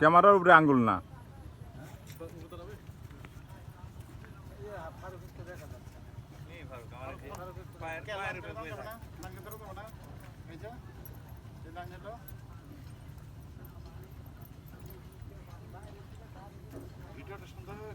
ক্যামেরার উপরে আঙ্গুল না। ভিডিওটা সুন্দরভাবে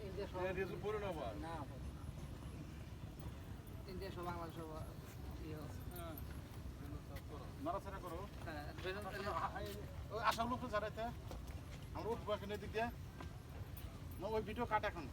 ইন্ডিয়া সহ এ রিজু পড়ে না বা। না ইন্ডিয়া সহ বাংলাদেশ সহ ইয়ে। নড়াচড়া করো হ্যাঁ, ওই আশা লোক যারাইতে আমরা উঠবো এখানে না ওই ভিডিও কাট এখন